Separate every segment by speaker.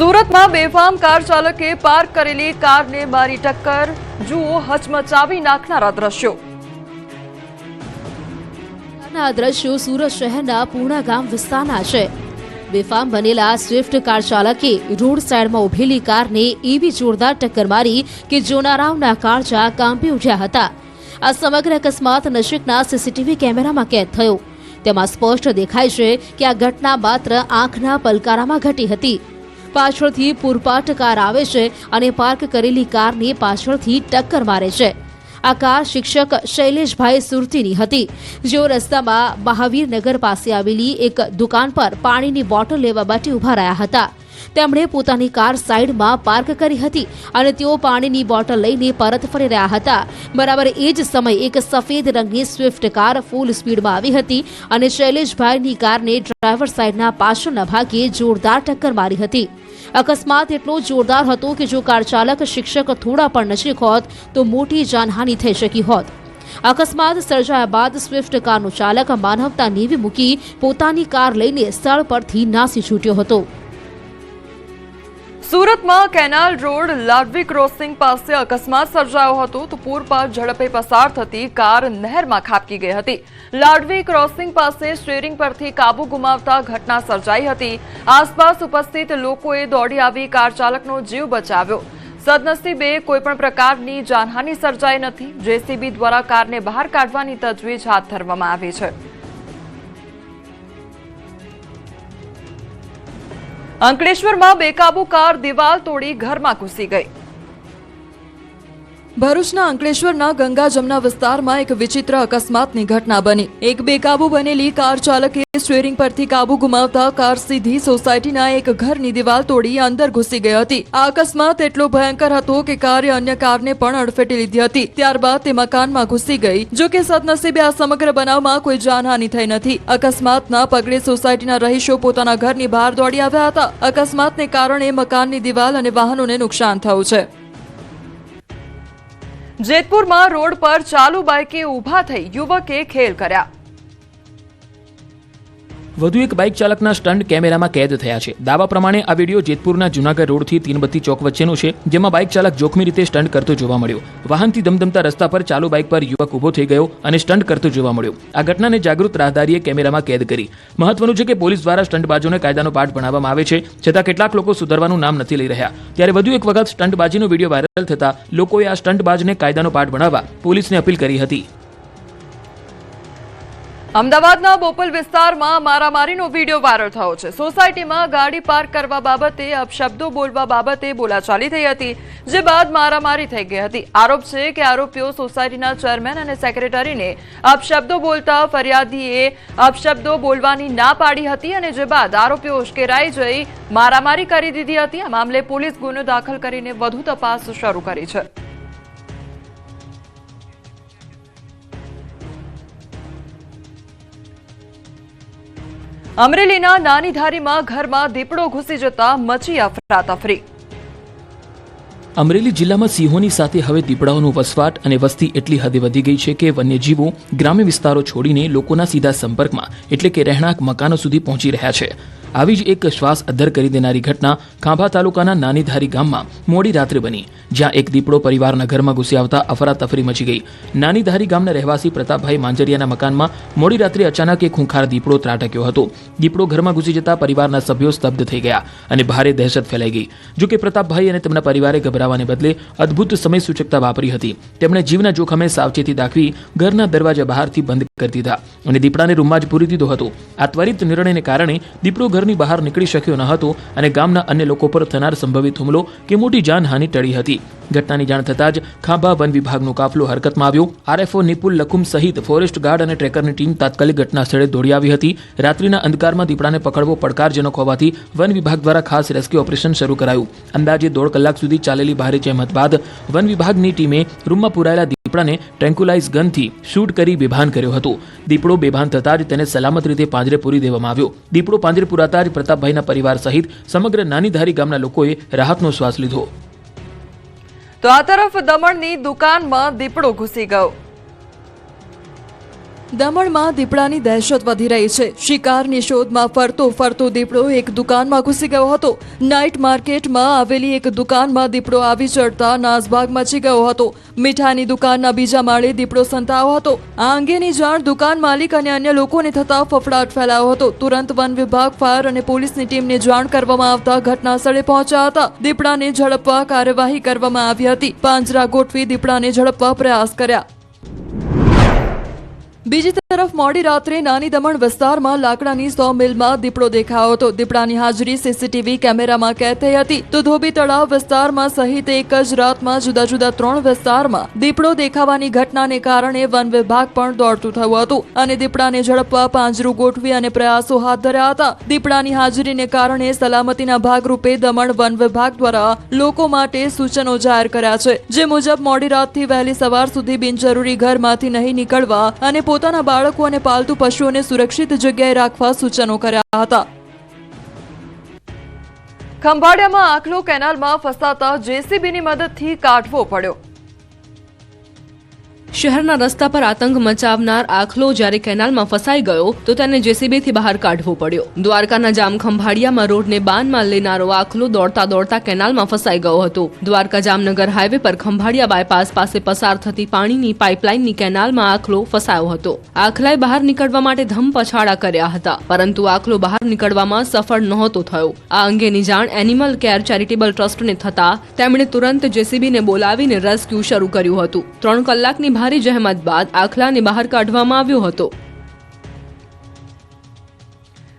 Speaker 1: સુરતમાં બેફામ કાર ચાલકે પાર્ક કરેલી કારને મારી ટક્કર. જુઓ હચમચાવી નાખનારા દ્રશ્યો.
Speaker 2: આ દ્રશ્યો સુરત શહેરના પૂર્ણા ગામ વિસ્તારના છે. બેફામ બનેલા સ્વિફ્ટ કાર ચાલકે રોડ સાઈડમાં ઉભેલી કારને એવી જોરદાર ટક્કર મારી કે જોનારાવના કાળજા કાંપી ઉઠ્યા હતા. આ સમગ્ર અકસ્માત નજીકના સીસીટીવી કેમેરામાં કેદ થયો. તેમાં સ્પષ્ટ દેખાય છે કે આ ઘટના માત્ર આંખના પલકારામાં ઘટી હતી. પાછળથી પૂરપાટ કાર આવે છે અને પાર્ક કરેલી કારને પાછળથી ટક્કર મારે છે. આ કાર શિક્ષક શૈલેષભાઈ સુરતીની હતી, જેઓ રસ્તામાં મહાવીરનગર પાસે આવેલી એક દુકાન પર પાણીની બોટલ લેવા માટે ઊભા રહ્યા હતા. તેમણે પોતાની કાર સાઈડમાં પાર્ક કરી હતી અને તેઓ પાણીની બોટલ લઈને પરત ફરી રહ્યા હતા. બરાબર એ જ સમયે એક સફેદ રંગની સ્વિફ્ટ કાર ફૂલ સ્પીડમાં આવી હતી અને શૈલેષભાઈની કારને ડ્રાઈવર સાઈડના પાછળના ભાગે જોરદાર ટક્કર મારી હતી. અકસ્માત એટલો જોરદાર હતો કે જો કાર ચાલક શિક્ષક થોડા પણ નજીક હોત તો મોટી જાનહાનિ થઈ શકી હોત. અકસ્માત સર્જાયા બાદ સ્વિફ્ટ કારનો ચાલક માનવતા નેવી મૂકી પોતાની કાર લઈને સ્થળ પરથી નાસી છૂટ્યો હતો.
Speaker 1: સુરતમાં કેનાલ રોડ લાડવી ક્રોસિંગ પાસે અકસ્માત સર્જાયો હતો તો પર ઝડપે પસાર થતી કાર નહેરમાં ખાબકી ગઈ હતી. લાડવી ક્રોસિંગ પાસે સ્ટીયરિંગ પરથી કાબુ ગુમાવતા ઘટના સર્જાઈ હતી. આસપાસ ઉપસ્થિત લોકોએ દોડી આવી કાર ચાલકનો જીવ બચાવ્યો. સદનસીબે કોઈપણ પ્રકારની જાનહાનિ સર્જાઈ નથી. જેસીબી દ્વારા કારને બહાર કાઢવાની તજવીજ હાથ ધરવામાં આવી છે. અંકલેશ્વરમાં બેકાબુ કાર દિવાલ તોડી ઘરમાં ઘૂસી ગઈ. ભરૂચના અંકલેશ્વરના ગંગા જમના વિસ્તારમાં એક વિચિત્ર અકસ્માતની ઘટના બની. એક બેકાબુ બનેલી કાર ચાલકે સ્ટીયરિંગ પરથી કાબુ ગુમાવતા કાર સીધી સોસાયટીના એક ઘરની દિવાલ તોડી અંદર ઘૂસી ગઈ હતી. આ અકસ્માત એટલો ભયંકર હતો કે કારે અન્ય કારને પણ અડફેટી લીધી હતી. ત્યારબાદ તે મકાનમાં ઘૂસી ગઈ. જો કે સદનસીબે આ સમગ્ર બનાવમાં કોઈ જાનહાનિ થઈ નથી. અકસ્માતના પગલે સોસાયટીના રહીશો પોતાના ઘરની બહાર દોડી આવ્યા હતા. અકસ્માતને કારણે મકાનની દિવાલ અને વાહનોને નુકસાન થયું છે. જેતપુરમાં રોડ પર ચાલુ બાઇકે ઊભા થઈ યુવકે ખેલ કર્યા.
Speaker 3: વધુ એક બાઇક ચાલકના સ્ટન્ટ કેમેરામાં કેદ થયા છે. દાવા પ્રમાણે આ વીડિયો જેતપુરના જુનાગઢ રોડથી તીનબત્તી ચોક વચ્ચેનો છે, જેમાં બાઇક ચાલક જોખમી રીતે સ્ટન્ટ કરતો જોવા મળ્યો. વાહનથી ધમધમતા રસ્તા પર ચાલુ બાઇક પર યુવક ઊભો થઈ ગયો અને સ્ટન્ટ કરતો જોવા મળ્યો. આ ઘટનાને જાગૃત રાહદારીએ કેમેરામાં કેદ કરી. મહત્વનું છે કે પોલીસ દ્વારા સ્ટન્ટબાજોને કાયદાનો પાઠ ભણાવવામાં આવે છે, છતાં કેટલાક લોકો સુધરવાનું નામ નથી લઈ રહ્યા. ત્યારે વધુ એક વખત સ્ટન્ટબાજીનો વીડિયો વાયરલ થતા લોકોએ આ સ્ટન્ટબાજને કાયદાનો પાઠ ભણાવવા પોલીસને અપીલ કરી હતી.
Speaker 1: અમદાવાદના બોપલ વિસ્તારમાં મારામારીનો વીડિયો વાયરલ થયો છે. સોસાયટીમાં ગાડી પાર્ક કરવા બાબતે, અપશબ્દો બોલવા બાબતે બોલાચાલી થઈ હતી, જે બાદ મારામારી થઈ ગઈ હતી. આરોપ છે કે આરોપીઓ સોસાયટીના ચેરમેન અને સેક્રેટરીને અપશબ્દો બોલતા ફરિયાદીએ અપશબ્દો બોલવાની ના પાડી હતી અને જે બાદ આરોપીઓ ઉશ્કેરાઈ જઈ મારામારી કરી દીધી હતી. આ મામલે પોલીસ ગુનો દાખલ કરીને વધુ તપાસ શરૂ કરી છે. અમરેલીના નાની ધારીમાં ઘરમાં દીપડો ઘૂસી જતા મચી અફરાતફરી
Speaker 3: અમરેલી જિલ્લામાં સિંહોની સાથે હવે દીપડાઓનો વસવાટ અને વસ્તી એટલી હદે વધી ગઈ છે કે વન્યજીવો ગ્રામ્ય વિસ્તારો છોડીને લોકોના સીધા સંપર્કમાં, એટલે કે રહેણાંક મકાનો સુધી પહોંચી રહ્યા છે. આવી જ એક શ્વાસ અદ્ધર કરી દેનારી ઘટના ખાંભા તાલુકાના નાનીધારી ગામમાં મોડી રાત્રે બની, જ્યાં એક દીપડો પરિવારના ઘરમાં ઘૂસી આવતા અફરાતફરી મચી ગઈ. નાનીધારી ગામના રહેવાસી પ્રતાપભાઈ માંજરિયાના મકાનમાં મોડી રાત્રે અચાનક એક ખૂંખાર દીપડો ત્રાટક્યો હતો. દીપડો ઘરમાં ઘૂસી જતા પરિવારના સભ્યો સ્તબ્ધ થઈ ગયા અને ભારે દહેશત ફેલાઈ ગઈ. જો કે પ્રતાપભાઈ અને તેમના પરિવારે ગભરાવાને બદલે અદ્ભુત સમય સૂચકતા વાપરી હતી. તેમણે જીવના જોખમે સાવચેતી દાખવી ઘરના દરવાજા બહારથી બંધ કરી દીધા અને દીપડાને રૂમમાં જ પૂરી દીધો હતો. આ ત્વરિત નિર્ણયને કારણે દીપડો ઘરની બહાર નીકળી શક્યો ન હતો અને ગામના અન્ય લોકો પર થનાર સંભવિત હુમલો કે મોટી જાનહાનિ ટળી હતી. ઘટનાની જાણ થતાં જ ખાંભા વન વિભાગનો કાફલો હરકતમાં આવ્યો. આરએફઓ નિપુલ લખુમ સહિત ફોરેસ્ટ ગાર્ડ અને ટ્રેકરની ટીમ તાત્કાલિક ઘટના દોડી આવી હતી. રાત્રિના અંધકારમાં દીપડાને પકડવો પડકારજનક હોવાથી વન વિભાગ દ્વારા ખાસ રેસ્ક્યુ ઓપરેશન શરૂ કરાયું. અંદાજે દોઢ કલાક સુધી ચાલેલી ભારે જહેમત બાદ વન વિભાગની ટીમે રૂમમાં પુરાયેલા દીપડાને ટ્રેન્કુલાઇઝ ગનથી શૂટ કરી બેભાન કર્યો હતો. દીપડો બેભાન થતાં જ તેને સલામત રીતે પાંજરે પૂરી દેવામાં આવ્યો. દીપડો પાંજરે પુરાતા જ પ્રતાપભાઈના પરિવાર સહિત સમગ્ર નાનીધારી ગામના લોકોએ રાહતનો શ્વાસ લીધો.
Speaker 1: તો આ તરફ દમણની દુકાનમાં દીપડો ઘૂસી ગયો. દમણમાં દીપડાની દહેશત વધી રહી છે. શિકારની શોધમાં ફરતો ફરતો દીપડો એક દુકાનમાં ઘૂસી ગયો હતો. નાઇટ માર્કેટમાં આવેલી એક દુકાનમાં દીપડો આવી ચડતા નાસભાગ મચી ગયો હતો. મીઠાની દુકાનના બીજા માળે દીપડો સંતાયો હતો. આ અંગેની જાણ દુકાન માલિક અને અન્ય લોકોને થતા ફફડાટ ફેલાયો હતો. તુરંત વન વિભાગ, ફાયર અને પોલીસની ટીમને જાણ કરવામાં આવતા ઘટના સ્થળે પહોંચ્યા હતા. દીપડાને ઝડપવા કાર્યવાહી કરવામાં આવી હતી. પાંજરા ગોઠવી દીપડાને ઝડપવા પ્રયાસ કર્યા. બીજી તરફ મોડી રાત્રે નાની દમણ વિસ્તારમાં લાકડાની સો મિલમાં દીપડો દેખાયો હતો. દીપડાની હાજરી સીસીટીવી કેમેરામાં કેદ થઈ હતી. તો ધોબી તળાવ વિસ્તારમાં સહિત એક જ રાતમાં જુદા જુદા ત્રણ વિસ્તારમાં દીપડો દેખાવાની ઘટનાને કારણે વન વિભાગ પણ દોડતું થયું હતું અને દીપડાને ઝડપવા પાંજરું ગોઠવી અને પ્રયાસો હાથ ધર્યા હતા. દીપડાની હાજરીને કારણે સલામતીના ભાગરૂપે દમણ વન વિભાગ દ્વારા લોકો માટે સૂચનો જાહેર કર્યા છે. જે મુજબ મોડી રાતથી વહેલી સવાર સુધી બિનજરૂરી ઘરમાંથી નહીં નીકળવા અને પોતાના બાળકો અને પાલતુ પશુઓને સુરક્ષિત જગ્યાએ રાખવા સૂચનો કર્યા હતા. ખંભાળિયામાં આખલો કેનાલમાં ફસાતા જેસીબીની મદદથી કાઢવો પડ્યો.
Speaker 4: શહેરના રસ્તા પર આતંક મચાવનાર આખલો જ્યારે કેનાલમાં ફસાઈ ગયો, તો તેને જેસીબીથી બહાર કાઢવો પડ્યો. દ્વારકાના જામ ખંભાળિયામાં રોડને બાનમાં લેનારો આખલો દોડતા દોડતા કેનાલમાં ફસાઈ ગયો હતો. દ્વારકા જામનગર હાઈવે પર ખંભાળિયા બાયપાસ પાસે પસાર થતી પાણીની પાઇપલાઇનની કેનાલમાં આખલો ફસાયો હતો. આખલાએ બહાર નીકળવા માટે ધમ પછાડા કર્યા હતા, પરંતુ આખલો બહાર નીકળવામાં સફળ નહોતો થયો. આ અંગેની જાણ એનિમલ કેર ચેરિટેબલ ટ્રસ્ટને થતા તેમણે તુરંત જેસીબીને બોલાવીને રેસ્ક્યુ શરૂ કર્યું હતું. ત્રણ કલાકની ભારે જહેમત બાદ આખલાને બહાર કાઢવામાં આવ્યો હતો.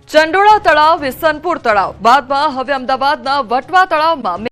Speaker 1: ચંડોળા તળાવ, વિસનપુર તળાવ. બાદમાં હવે અમદાવાદના વટવા તળાવમાં